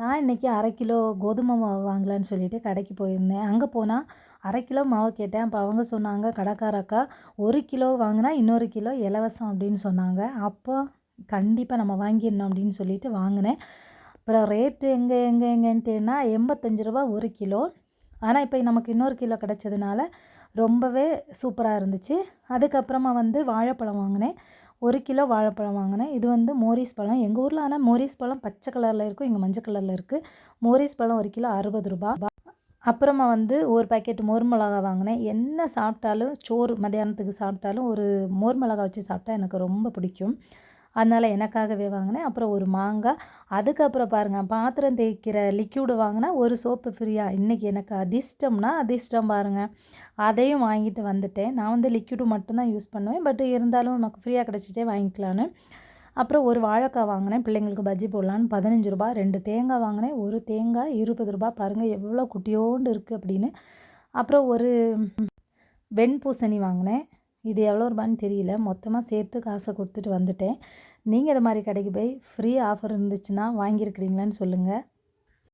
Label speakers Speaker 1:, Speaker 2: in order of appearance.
Speaker 1: நான் இன்றைக்கி அரை கிலோ கோதுமை மாவு வாங்கலான்னு சொல்லிட்டு கடைக்கு போயிருந்தேன். அங்கே போனால் அரை கிலோ மாவு கேட்டேன். அப்போ அவங்க சொன்னாங்க கடைக்காரக்கா ஒரு கிலோ வாங்கினா இன்னொரு கிலோ இலவசம் அப்படின்னு சொன்னாங்க. அப்போ கண்டிப்பாக நம்ம வாங்கிடணும் அப்படின்னு சொல்லிட்டு வாங்கினேன். அப்புறம் ரேட்டு எங்கே எங்கே எங்கேன்னு தேடினா எண்பத்தஞ்சு ரூபா ஒரு கிலோ. ஆனால் இப்போ நமக்கு இன்னொரு கிலோ கிடச்சதுனால ரொம்பவே சூப்பராக இருந்துச்சு. அதுக்கப்புறமா வந்து வாழைப்பழம் வாங்கினேன். ஒரு கிலோ வாழைப்பழம் வாங்கினேன். இது வந்து மோரிஸ் பழம். எங்கள் ஊரில் ஆனால் மோரிஸ் பழம் பச்சை கலரில் இருக்கும். இங்கே மஞ்சள் கலரில் இருக்குது மோரிஸ் பழம் ஒரு கிலோ அறுபது ரூபா அப்புறமா வந்து ஒரு பாக்கெட் மோர் மிளகா வாங்கினேன். என்ன சாப்பிட்டாலும் சோறு மத்தியானத்துக்கு சாப்பிட்டாலும் ஒரு மோர் மிளகா வச்சு சாப்பிட்டா எனக்கு ரொம்ப பிடிக்கும். அதனால் எனக்காகவே வாங்கினேன். அப்புறம் ஒரு மாங்காய். அதுக்கப்புறம் பாருங்கள் பாத்திரம் தேய்க்கிற லிக்யூடு வாங்கினா ஒரு சோப்பு ஃப்ரீயாக இன்றைக்கி எனக்கு அதிர்ஷ்டம்னா அதிர்ஷ்டம் பாருங்கள் அதையும் வாங்கிட்டு வந்துட்டேன். நான் வந்து லிக்யூடு மட்டும்தான் யூஸ் பண்ணுவேன். பட் இருந்தாலும் எனக்கு ஃப்ரீயாக கிடச்சிட்டே வாங்கிக்கலான்னு அப்புறம் ஒரு வாழைக்காய் வாங்கினேன். பிள்ளைங்களுக்கு பஜ்ஜி போடலான்னு பதினஞ்சு ரூபா ரெண்டு தேங்காய் வாங்கினேன். ஒரு தேங்காய் இருபது ரூபா பாருங்கள் எவ்வளோ குட்டியோண்டு இருக்குது அப்படின்னு. அப்புறம் ஒரு வெண்பூசணி வாங்கினேன். இது எவ்வளோ ரூபான்னு தெரியல. மொத்தமாக சேர்த்து காசை கொடுத்துட்டு வந்துட்டேன். நீங்கள் இது மாதிரி கடைக்கு போய் ஃப்ரீ ஆஃபர் இருந்துச்சுன்னா வாங்கியிருக்கிறீங்களான்னு சொல்லுங்கள்